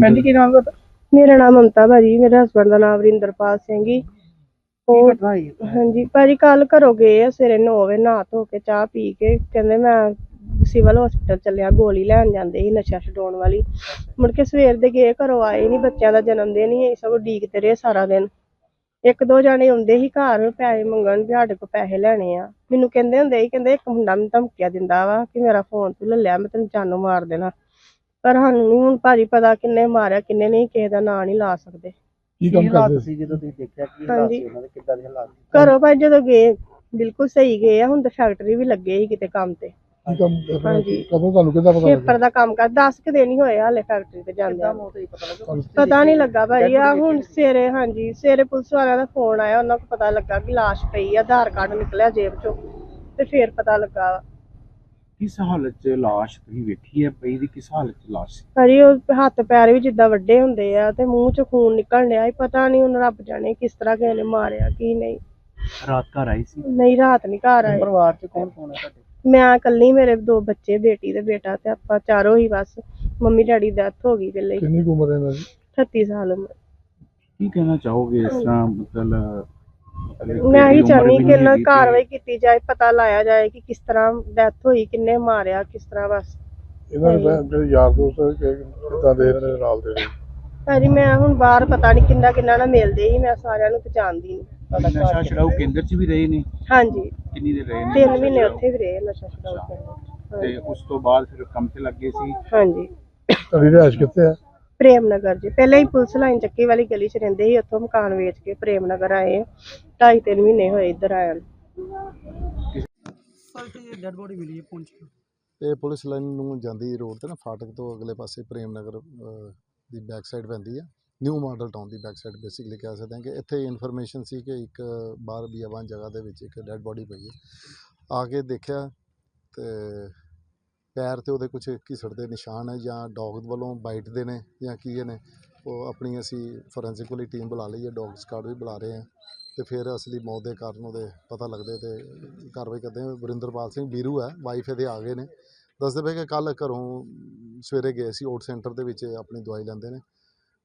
ਭੈਣ ਜੀ ਕੀ ਨਾਮ ਤੁਹਾਡਾ? ਮੇਰਾ ਨਾਮ ਮਮਤਾ ਭਾਜੀ ਮੇਰੇ ਹਸਬੰਡ ਦਾ ਨਾਮ ਵਰਿੰਦਰਪਾਲ ਸਿੰਘ ਜੀ। ਉਹ ਹਾਂਜੀ ਭਾਜੀ ਕੱਲ ਘਰੋਂ ਗਏ ਆ ਸਵੇਰੇ 9 ਵਜੇ ਨਹਾ ਧੋ ਕੇ ਚਾਹ ਪੀ ਕੇ। ਕਹਿੰਦੇ ਮੈਂ ਸਿਵਲ ਹਸਪੀਟਲ ਚੱਲਿਆ ਗੋਲੀ ਲੈਣ ਜਾਂਦੇ ਸੀ ਨਸ਼ਾ ਛਡਾਉਣ ਵਾਲੀ। ਮੁੜ ਕੇ ਸਵੇਰ ਦੇ ਗਏ ਘਰੋਂ ਆਏ ਨਹੀਂ ਬੱਚਿਆਂ ਦਾ ਜਨਮ ਦਿਨ ਹੀ ਸਗੋਂ ਡੀਕਦੇ ਰਹੇ ਸਾਰਾ ਦਿਨ। ਇੱਕ ਦੋ ਜਾਣੇ ਆਉਂਦੇ ਸੀ ਘਰ ਪੈਸੇ ਮੰਗਣ ਵੀ ਸਾਡੇ ਕੋਲ ਪੈਸੇ ਲੈਣੇ ਆ। ਮੈਨੂੰ ਕਹਿੰਦੇ ਹੁੰਦੇ ਸੀ ਕਹਿੰਦੇ ਇੱਕ ਮੁੰਡਾ ਮੈਨੂੰ ਧਮਕੀਆਂ ਦਿੰਦਾ ਵਾ ਕਿ ਮੇਰਾ ਫੋਨ ਤੂੰ ਲੈ ਲਿਆ ਮੈਂ ਤੈਨੂੰ ਜਾਨੋਂ ਮਾਰ ਦੇਣਾ। ਪਰ ਸਾਨੂੰ ਨਹੀਂ ਹੁਣ ਭਾਜੀ ਪਤਾ ਕਿੰਨੇ ਮਾਰਿਆ ਕਿੰਨੇ ਨਹੀਂ ਕਿਸੇ ਦਾ ਨਾਂ ਨਹੀਂ ਲਾ ਸਕਦੇ। ਕੀ ਕੰਮ ਹਾਲਾਤ ਕਰਦੇ ਸੀ ਜਦੋਂ ਤੁਸੀਂ ਦੇਖਿਆ ਕੀ ਹਾਲਾਤ ਹਾਂਜੀ। ਸੀ ਉਹਨਾਂ ਦੇ? ਕਿੱਦਾਂ ਦੇ ਹਾਲਾਤ ਸੀ? ਘਰੋਂ ਭਾਈ ਜਦੋਂ ਗਏ ਬਿਲਕੁਲ ਸਹੀ ਗਏ ਆ ਹੁਣ ਤਾਂ ਫੈਕਟਰੀ ਵੀ ਲੱਗੇ ਸੀ ਕਿਤੇ ਕੰਮ ਤੇ। ਕੀ ਕੰਮ ਕਰਦੇ ਹਾਂਜੀ। ਕਦੋਂ ਤੁਹਾਨੂੰ ਕਿੱਦਾਂ ਪਤਾ ਪੇਪਰ ਲੱਗਾ ਦਾ ਕੰਮ ਕਰ 10 ਕੁ ਦਿਨ ਹੀ ਹੋਏ ਆ ਹਾਲੇ ਫੈਕਟਰੀ ਤੇ ਜਾਂਦੇ ਕਿੱਦਾਂ ਆ ਮੌਤ ਹੋਈ ਪਤਾ ਲੱਗਾ ਤੁਹਾਨੂੰ ਪਤਾ ਨਹੀਂ ਲੱਗਾ ਭਾਈ ਆ ਹੁਣ ਸਵੇਰੇ ਹਾਂਜੀ ਸਵੇਰੇ ਪੁਲਿਸ ਵਾਲਿਆਂ ਦਾ ਫੋਨ ਆਇਆ ਉਹਨਾਂ ਨੂੰ ਪਤਾ ਲੱਗਾ ਕਿ ਲਾਸ਼ ਪਈ ਆ ਆਧਾਰ ਕਾਰਡ ਨਿਕਲਿਆ ਜੇਬ ਚੋਂ ਤੇ ਫੇਰ ਪਤਾ ਲੱਗਾ। ਕਿਸ ਹਾਲਤ 'ਚ ਲਾਸ਼ ਤੁਸੀਂ ਵੇਖੀ ਹੈ? ਪਈ ਦੀ ਕਿਸ ਹਾਲਤ 'ਚ ਲਾਸ਼ ਸੀ? ਭਾਜੀ ਉਹ ਹੱਥ ਪੈਰ ਵੀ ਜਿੱਦਾਂ ਵੱਡੇ ਹੁੰਦੇ ਆ ਤੇ ਮੂੰਹ ਚੋਂ ਖੂਨ ਨਿਕਲ ਰਿਹਾ ਸੀ। ਪਤਾ ਨਹੀਂ ਹੁਣ ਰੱਬ ਜਾਣੇ ਕਿਸ ਤਰ੍ਹਾਂ ਕਿਸੇ ਨੇ ਮਾਰਿਆ ਕੀ ਨਹੀਂ। ਰਾਤ ਘਰ ਆਈ ਸੀ? ਨਹੀਂ ਰਾਤ ਨਹੀਂ ਘਰ ਆਏ। ਪਰਿਵਾਰ ਚ ਕੌਣ ਕੌਣ ਹੈ ਤੁਹਾਡੇ? ਮੈਂ ਇਕੱਲੀ ਮੇਰੇ ਦੋ ਬੱਚੇ ਬੇਟੀ ਤੇ ਬੇਟਾ ਤੇ ਆਪਾਂ ਚਾਰੋਂ ਹੀ ਬਸ। ਮੰਮੀ ਡੈਡੀ ਦੀ ਡੈਥ ਹੋ ਗਈ ਪਹਿਲੇ ਹੀ। ਕਿੰਨੀ ਕੁ ਉਮਰ ਹੈ ਇਹਨਾਂ ਦੀ? 38 ਸਾਲ ਉਮਰ। ਕੀ ਕਹਿਣਾ ਚਾਹੋਗੇ ਇਸ ਤਰ੍ਹਾਂ ਮਤਲਬ ਮੈਂ ਹੀ ਚਾਹਨੀ ਕਿ ਇਹਨਾਂ ਕਾਰਵਾਈ ਕੀਤੀ ਜਾਏ ਪਤਾ ਲਾਇਆ ਜਾਏ ਕਿ ਕਿਸ ਤਰ੍ਹਾਂ ਡੈਥ ਹੋਈ ਕਿੰਨੇ ਮਾਰਿਆ ਕਿਸ ਤਰ੍ਹਾਂ ਬਸ। ਇਹਨਾਂ ਦੇ ਬਹਿ- ਜਿਹੜੇ ਯਾਰ ਦੋਸਤ ਹੈ, ਕਿ ਕਿੱਦਾਂ ਦੇ ਇਹਨਾਂ ਦੇ ਨਾਲ ਦੇ ਨੇ ਭਾਜੀ ਮੈਂ ਹੁਣ ਬਾਹਰ ਪਤਾ ਨਹੀਂ ਕਿੰਨਾ ਕਿੰਨਾ ਨਾਲ ਮਿਲਦੇ ਹੀ ਮੈਂ ਸਾਰਿਆਂ ਨੂੰ ਪਛਾਣਦੀ ਨਹੀਂ ਨਸ਼ਾ ਛਡਾਊ ਕੇਂਦਰ 'ਚ ਵੀ ਰਹੇ ਨੇ? ਹਾਂਜੀ। ਕਿੰਨੀ ਦੇ ਰਹੇ ਨੇ? ਤਿੰਨ ਮਹੀਨੇ ਉੱਥੇ ਵੀ ਰਹੇ ਨਸ਼ਾ ਛਡਾਊ ਕੇਂਦਰ ਤੇ ਉਸ ਤੋਂ ਬਾਅਦ ਫਿਰ ਕੰਮ ਤੇ ਲੱਗੇ ਸੀ? ਹਾਂਜੀ। ਤੁਹਾਡੀ ਰਿਹਾਇਸ਼ ਕਿੱਥੇ ਹੈ ਪ੍ਰੇਮ ਨਗਰ ਜੀ। ਪਹਿਲਾਂ ਹੀ ਪੁਲਿਸ ਲਾਈਨ ਚੱਕੀ ਵਾਲੀ ਗਲੀ 'ਚ ਰਹਿੰਦੇ ਸੀ ਉੱਥੋਂ ਮਕਾਨ ਵੇਚ ਕੇ ਪ੍ਰੇਮ ਨਗਰ ਆਏ। ਆ। ਢਾਈ ਤਿੰਨ ਮਹੀਨੇ ਹੋਏ ਇੱਧਰ ਆਇਆ ਨੂੰ। ਡੈਡ ਬੋਡੀ ਮਿਲੀ ਹੈ ਪਹੁੰਚ ਇਹ ਪੁਲਿਸ ਲਾਈਨ ਨੂੰ ਜਾਂਦੀ ਰੋਡ ਤੇ ਨਾ ਫਾਟਕ ਤੋਂ ਅਗਲੇ ਪਾਸੇ ਪ੍ਰੇਮ ਨਗਰ ਅਹ, ਦੀ ਬੈਕ ਸਾਈਡ ਪੈਂਦੀ ਹੈ ਨਿਊ ਮਾਡਲ ਟਾਊਨ ਦੀ ਬੈਕ ਸਾਈਡ ਬੇਸਿਕਲੀ ਕਹਿ ਸਕਦੇ ਹਾਂ ਕਿ ਇੱਥੇ ਇਨਫੋਰਮੇਸ਼ਨ ਸੀ ਕਿ ਇੱਕ ਬਾਹਰ ਬੀਆਬਾਨ ਜਗ੍ਹਾ ਦੇ ਵਿੱਚ ਇੱਕ ਡੈੱਡ ਬੋਡੀ ਪਈ ਹੈ। ਆ ਕੇ ਦੇਖਿਆ ਤੇ ਪੈਰ ਤੇ ਉਹਦੇ ਕੁਝ ਘਿਸੜ ਦੇ ਨਿਸ਼ਾਨ ਹੈ ਜਾਂ ਡੋਗ ਵੱਲੋਂ ਬਾਈਟ ਦੇ ਨੇ ਜਾਂ ਕੀ ਇਹ ਨੇ, ਉਹ ਆਪਣੀ ਅਸੀਂ ਫੋਰੈਂਸਿਕ ਵਾਲੀ ਟੀਮ ਬੁਲਾ ਲਈ ਹੈ ਡੌਗ ਸਕਾਡ ਵੀ ਬੁਲਾ ਰਹੇ ਹਾਂ ਅਤੇ ਫਿਰ ਅਸਲੀ ਮੌਤ ਦੇ ਕਾਰਨ ਉਹਦੇ ਪਤਾ ਲੱਗਦੇ ਅਤੇ ਕਾਰਵਾਈ ਕਰਦੇ ਵਰਿੰਦਰਪਾਲ ਸਿੰਘ ਬੀਰੂ ਹੈ ਵਾਈਫ ਇਹਦੇ ਆ ਗਏ ਨੇ। ਦੱਸਦੇ ਪਏ ਕਿ ਕੱਲ੍ਹ ਘਰੋਂ ਸਵੇਰੇ ਗਏ ਸੀ ਓਟ ਸੈਂਟਰ ਦੇ ਵਿੱਚ ਆਪਣੀ ਦਵਾਈ ਲੈਂਦੇ ਨੇ।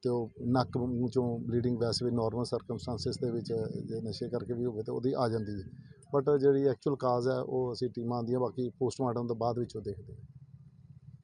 ਅਤੇ ਉਹ ਨੱਕ ਮੂੰਹ ਚੋਂ ਬਲੀਡਿੰਗ ਵੈਸੇ ਵੀ ਨੋਰਮਲ ਸਰਕਮਸਟਾਂਸਿਸ ਦੇ ਵਿੱਚ ਜੇ ਨਸ਼ੇ ਕਰਕੇ ਵੀ ਹੋਵੇ ਤਾਂ ਉਹਦੀ ਆ ਜਾਂਦੀ ਹੈ। ਬਟ ਜਿਹੜੀ ਐਕਚੁਅਲ ਕਾਜ਼ ਹੈ, ਉਹ ਅਸੀਂ ਟੀਮਾਂ ਆਉਂਦੀਆਂ ਬਾਕੀ ਪੋਸਟਮਾਰਟਮ ਤੋਂ ਬਾਅਦ ਵਿੱਚ ਉਹ ਦੇਖਦੇ ਹਾਂ।